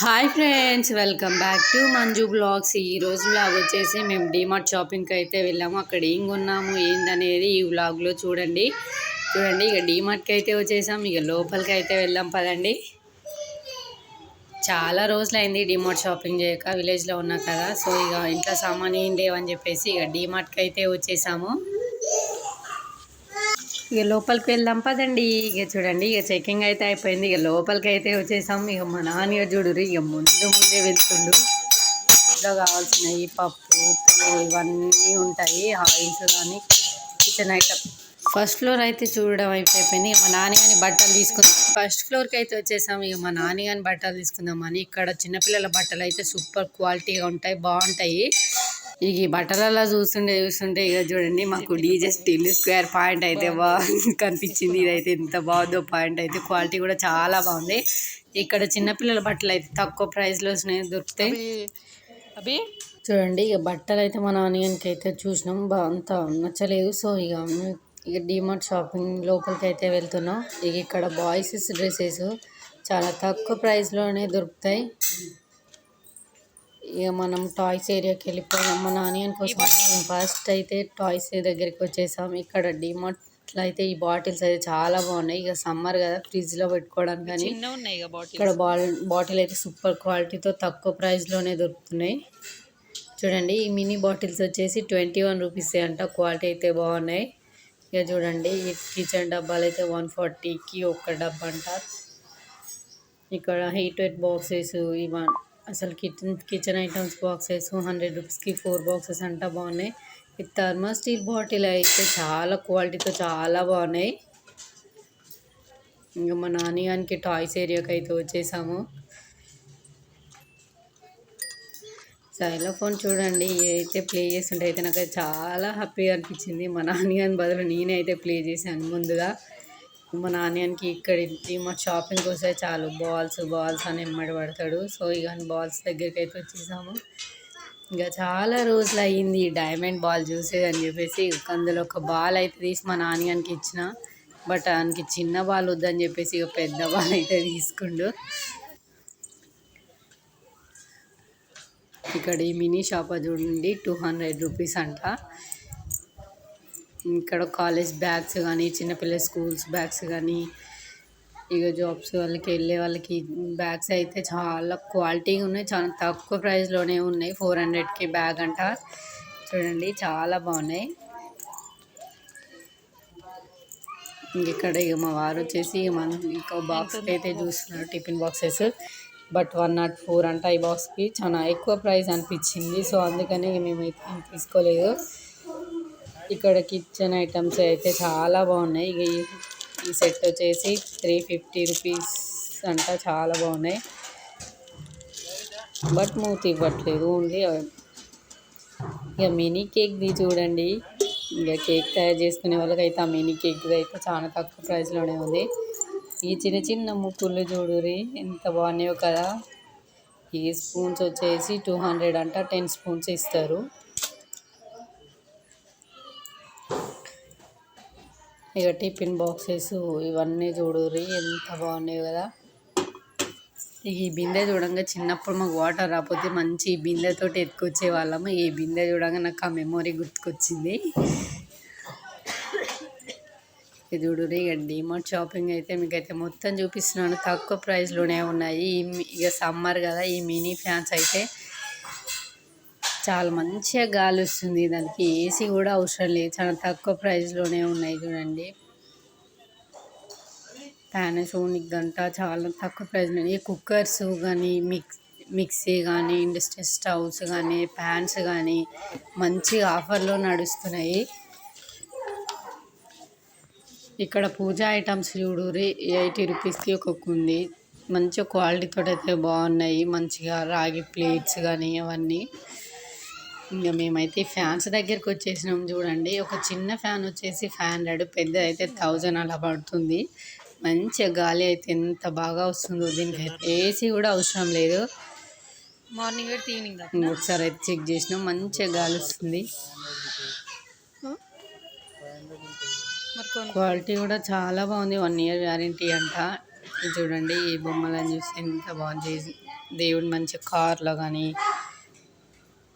Hi friends welcome back to Manju vlogs. ఈ రోజు blog వచ్చేసి మేము డిమార్ట్ షాపింగ్కి అయితే వెళ్ళాము. అక్కడ ఏం కొన్నాము ఏందనేది ఈ వ్లాగ్లో చూడండి. చూడండి ఇక డిమార్ట్కి అయితే వచ్చేసాం. ఇక లోపలికి అయితే వెళ్ళాం పదండి. చాలా రోజులైంది డిమార్ట్ షాపింగ్ చేయక విలేజ్లో ఉన్నా కదా. సో ఇక ఇంట్లో సామాన్ ఏం లేవని చెప్పేసి ఇక డిమార్ట్కి అయితే వచ్చేసాము. ఇక లోపలికి వెళ్దాం పదండి. ఇక చూడండి ఇక చెకింగ్ అయితే అయిపోయింది. ఇక లోపలికి అయితే వచ్చేసాం. ఇక మా నాన్న చూడరు ఇక ముందు ముందే వెళ్తుండు. ఇంట్లో కావాల్సినవి పప్పు ఉప్పు ఇవన్నీ ఉంటాయి. ఆయిల్స్ కానీ కిచెన్ ఐటమ్ ఫస్ట్ ఫ్లోర్ అయితే చూడడం అయిపోయింది. ఇక మా నాన్న కానీ బట్టలు తీసుకుందాం. ఫస్ట్ ఫ్లోర్కి అయితే వచ్చేసాం. ఇక మా నాన్న కానీ బట్టలు తీసుకుందామని ఇక్కడ చిన్నపిల్లల బట్టలు అయితే సూపర్ క్వాలిటీగా ఉంటాయి బాగుంటాయి. ఇక ఈ బట్టలలో చూస్తుంటే చూస్తుంటే ఇక చూడండి మాకు డీజే స్టీల్ స్క్వేర్ పాయింట్ అయితే బాగా కనిపించింది. ఇదైతే ఎంత బాగుందో పాయింట్ అయితే. క్వాలిటీ కూడా చాలా బాగుంది. ఇక్కడ చిన్నపిల్లల బట్టలు అయితే తక్కువ ప్రైస్లో దొరుకుతాయి. అభి చూడండి ఇక బట్టలు అయితే మన ఆనియన్కి అయితే చూసినాం. బా అంత నచ్చలేదు. సో ఇక ఇక డిమార్ట్ షాపింగ్ లోపలికి అయితే వెళ్తున్నాం. ఇక ఇక్కడ బాయ్స్ డ్రెస్సెస్ చాలా తక్కువ ప్రైస్లోనే దొరుకుతాయి. ఇక మనం టాయ్స్ ఏరియాకి వెళ్ళిపోయాం మన ఆనియన్ కోసం ఫస్ట్ అయితే టాయ్స్ దగ్గరికి వచ్చేసాం. ఇక్కడ డిమార్ట్లో అయితే ఈ బాటిల్స్ అయితే చాలా బాగున్నాయి. ఇక సమ్మర్ కదా ఫ్రిడ్జ్లో పెట్టుకోవడానికి కానీ ఇక్కడ బాటిల్ అయితే సూపర్ క్వాలిటీతో తక్కువ ప్రైస్లోనే దొరుకుతున్నాయి. చూడండి ఈ మినీ బాటిల్స్ వచ్చేసి ట్వంటీ వన్ రూపీస్ అంట. క్వాలిటీ అయితే బాగున్నాయి. ఇక చూడండి ఈ కిచెన్ డబ్బాలు అయితే వన్ ఫార్టీకి ఒక్క డబ్బా అంట. ఇక్కడ హీట్ వెట్ బాక్సెస్ ఇవన్ అసలు kitchen kitchen items boxes hundred రూపీస్కి ఫోర్ బాక్సెస్ అంటా బాగున్నాయి. ఈ థర్మా స్టీల్ బాటిల్ అయితే చాలా క్వాలిటీతో చాలా బాగున్నాయి. ఇంకా మా నాన్నగానికి టాయ్స్ ఏరియాకి అయితే వచ్చేసాము. ఫోన్ చూడండి అయితే ప్లే చేస్తుంటే అయితే నాకు చాలా హ్యాపీగా అనిపించింది. మా నాన్నగారిని బదులు నేనే అయితే ప్లే చేశాను ముందుగా. మా నాన్నకి ఇక్కడ మా షాపింగ్కి వస్తే చాలు. బాల్స్ బాల్స్ అని ఎమ్మడి పడతాడు. సో ఇక బాల్స్ దగ్గరికి అయితే వచ్చేసాము. ఇంకా చాలా రోజులు అయ్యింది డైమండ్ బాల్ చూసేది అని చెప్పేసి. అందులో ఒక బాల్ అయితే తీసి మా నాన్నగానికి ఇచ్చిన. బట్ ఆయనకి చిన్న బాల్ వద్దని చెప్పేసి ఇక పెద్ద బాల్ అయితే తీసుకుండు. ఇక్కడ ఈ మినీ షాప్ చూడండి. టూ హండ్రెడ్ రూపీస్ అంట. ఇక్కడ కాలేజ్ బ్యాగ్స్ కానీ చిన్నపిల్లల స్కూల్స్ బ్యాగ్స్ కానీ ఇక జాబ్స్ వాళ్ళకి వెళ్ళే వాళ్ళకి బ్యాగ్స్ అయితే చాలా క్వాలిటీగా ఉన్నాయి. చాలా తక్కువ ప్రైస్లోనే ఉన్నాయి. ఫోర్ హండ్రెడ్కి బ్యాగ్ అంట. చూడండి చాలా బాగున్నాయి. ఇక్కడ ఇక మా వారు వచ్చేసి మనం ఇంకో బాక్స్ అయితే చూస్తున్నారు tiffin boxes but one not four అంట ఈ బాక్స్కి చాలా ఎక్కువ ప్రైస్ అనిపించింది. సో అందుకని మేమైతే తీసుకోలేదు. ఇక్కడ కిచెన్ ఐటమ్స్ అయితే చాలా బాగున్నాయి. ఇక ఈ సెట్ వచ్చేసి త్రీ ఫిఫ్టీ రూపీస్ అంట చాలా బాగున్నాయి. బట్ మూతి ఇవ్వట్లేదు ఓన్లీ ఇక మినీ కేక్ది చూడండి. ఇక కేక్ తయారు చేసుకునే వాళ్ళకైతే ఆ మినీ కేక్ది అయితే చాలా తక్కువ ప్రైస్లోనే ఉంది. ఈ చిన్న చిన్న ముక్కులు చూడురి ఎంత బాగున్నాయో కదా. ఈ స్పూన్స్ వచ్చేసి టూ హండ్రెడ్ అంట టెన్ స్పూన్స్ ఇస్తారు. ఇక టిఫిన్ బాక్సెస్ ఇవన్నీ చూడుర్రి ఎంత బాగున్నాయి కదా. ఇక ఈ బిందె చూడంగా చిన్నప్పుడు మాకు వాటర్ రాకపోతే మంచి బిందెతోటి ఎత్తుకొచ్చే వాళ్ళము. ఈ బిందె చూడంగా నాకు ఆ మెమొరీ గుర్తుకొచ్చింది. ఇది చూడుర్రి ఇక డిమార్ట్ షాపింగ్ అయితే మీకైతే మొత్తం చూపిస్తున్నాను. తక్కువ ప్రైస్లోనే ఉన్నాయి. ఇక సమ్మర్ కదా ఈ మినీ ఫ్యాన్స్ అయితే చాలా మంచిగా గాలి వస్తుంది. దానికి ఏసీ కూడా అవసరం లేదు. చాలా తక్కువ ప్రైస్లోనే ఉన్నాయి చూడండి. పానాసోనిక్ గంట చాలా తక్కువ ప్రైస్లో ఈ కుక్కర్స్ కానీ మిక్స్ మిక్సీ కానీ ఇండస్ట్రియల్ స్టవ్స్ కానీ ప్యాన్స్ కానీ మంచిగా ఆఫర్లో నడుస్తున్నాయి. ఇక్కడ పూజా ఐటమ్స్ చూడురి ఎయిటీ రూపీస్కి ఒక్కొక్క ఉంది మంచి క్వాలిటీతో అయితే బాగున్నాయి. మంచిగా రాగి ప్లేట్స్ కానీ అవన్నీ. ఇంకా మేమైతే ఫ్యాన్స్ దగ్గరికి వచ్చేసినాం చూడండి. ఒక చిన్న ఫ్యాన్ వచ్చేసి ఫైవ్ హండ్రెడ్ పెద్ద అయితే థౌజండ్ అలా పడుతుంది. మంచిగా గాలి అయితే ఎంత బాగా వస్తుందో దీనికి ఏసీ కూడా అవసరం లేదు. మార్నింగ్ పెడితే ఈవినింగ్ ఒకసారి అయితే చెక్ చేసినాం మంచిగా గాలి వస్తుంది. క్వాలిటీ కూడా చాలా బాగుంది వన్ ఇయర్ వ్యారంటీ అంట. చూడండి ఈ బొమ్మలను చూసి ఎంత బాగుంది. దేవుడు మంచి కార్లో కానీ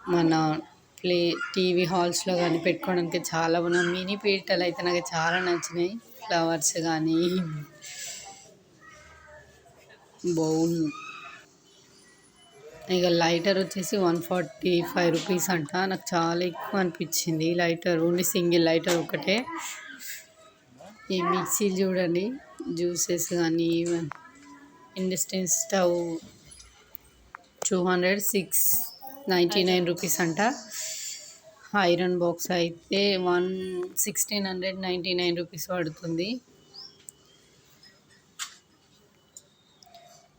మన ప్లే టీవీ హాల్స్లో కానీ పెట్టుకోవడానికి చాలా బాగున్నాయి. మినీ పీటలు అయితే నాకు చాలా నచ్చినాయి. ఫ్లవర్స్ కానీ బౌల్. ఇక లైటర్ వచ్చేసి వన్ ఫార్టీ ఫైవ్ రూపీస్ అంట. నాకు చాలా ఎక్కువ అనిపించింది లైటర్. ఓన్లీ సింగిల్ లైటర్ ఒకటే. ఈ మిక్సీ చూడండి. జ్యూసెస్ కానీ ఇండస్టెన్స్ stove two hundred six. Ninety nine rupees అంట. ఐరన్ బాక్స్ అయితే one sixteen hundred ninety nine rupees పడుతుంది.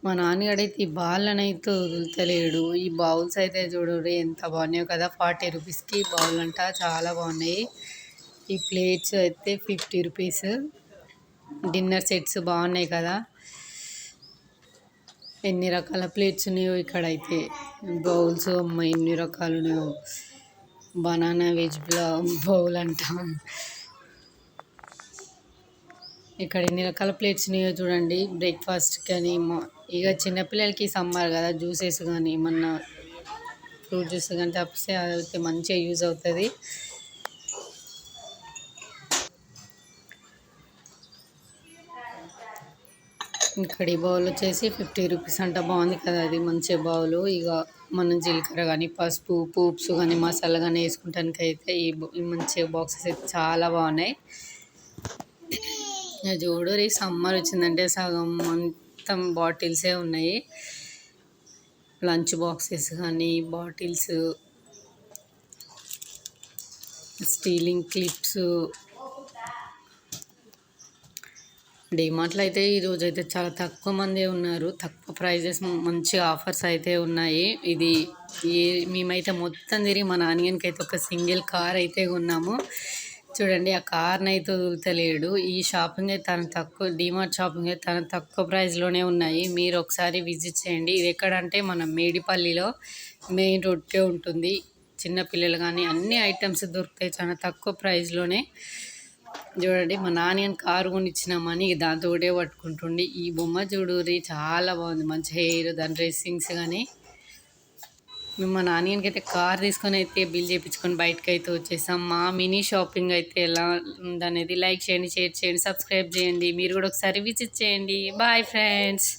మా నాన్నగాడైతే ఈ బాళ్ళని అయితే వదులుతలేడు. ఈ బౌల్స్ అయితే చూడండి ఎంత బాగున్నాయో కదా. ఫార్టీ రూపీస్కి బౌల్ అంట చాలా బాగున్నాయి. ఈ ప్లేట్స్ అయితే ఫిఫ్టీ రూపీస్. డిన్నర్ సెట్స్ బాగున్నాయి కదా. ఎన్ని రకాల ప్లేట్స్ ఉన్నాయో ఇక్కడ అయితే బౌల్స్ అమ్మ ఎన్ని రకాలు ఉన్నాయో. బనానా వెజ్ బౌల్ అంటాం. ఇక్కడ ఎన్ని రకాల ప్లేట్స్ ఉన్నాయో చూడండి. బ్రేక్ఫాస్ట్ కానీ మా- ఇక చిన్నపిల్లలకి సమ్మర్ కదా జ్యూసెస్ కానీ ఏమన్నా ఫ్రూట్ జ్యూస్ కానీ తప్పిస్తే అదైతే మంచిగా యూజ్ అవుతుంది. ఇక్కడ ఈ బౌల్ వచ్చేసి ఫిఫ్టీ రూపీస్ అంట. బాగుంది కదా అది మంచి బౌల్. ఇక మనం జీలకర్ర కానీ పసుపు పూప్స్ కానీ మసాలా కానీ వేసుకుంటానికి అయితే ఈ ఈ మంచి బాక్సెస్ అయితే చాలా బాగున్నాయి. చూడు రే సమ్మర్ వచ్చిందంటే సగం మొత్తం బాటిల్సే ఉన్నాయి. లంచ్ బాక్సెస్ కానీ బాటిల్స్ స్టీలింగ్ క్లిప్స్ డిమార్ట్లో అయితే ఈరోజు అయితే చాలా తక్కువ మందే ఉన్నారు. తక్కువ ప్రైజెస్ మంచి ఆఫర్స్ అయితే ఉన్నాయి. ఇది ఏ మేమైతే మొత్తం తిరిగి మా నాన్నగానికి అయితే ఒక సింగిల్ కార్ అయితే కొన్నాము. చూడండి ఆ కార్ని అయితే వదులుతలేడు. ఈ షాపింగ్ అయితే తన తక్కువ డిమార్ట్ షాపింగ్ అయితే తన తక్కువ ప్రైస్లోనే ఉన్నాయి. మీరు ఒకసారి విజిట్ చేయండి. ఇది ఎక్కడంటే మన మేడిపల్లిలో మెయిన్ రోడ్కే ఉంటుంది. చిన్నపిల్లలు కానీ అన్ని ఐటమ్స్ దొరుకుతాయి. చాలా తక్కువ ప్రైస్లోనే చూడండి మా నాన్న కారు కొనిచ్చినామని ఇక దాంతో ఒకటే పట్టుకుంటుండే. ఈ బొమ్మ చూడురి చాలా బాగుంది. మంచి హెయిర్ దాని డ్రెస్సింగ్స్ కానీ మేము మా నాన్నకి అయితే కార్ తీసుకొని అయితే బిల్ చేయించుకొని బయటకు అయితే వచ్చేసాం. మా మినీ షాపింగ్ అయితే ఎలా ఉందనేది లైక్ చేయండి షేర్ చేయండి సబ్స్క్రైబ్ చేయండి. మీరు కూడా ఒకసారి విజిట్ చేయండి. Bye friends.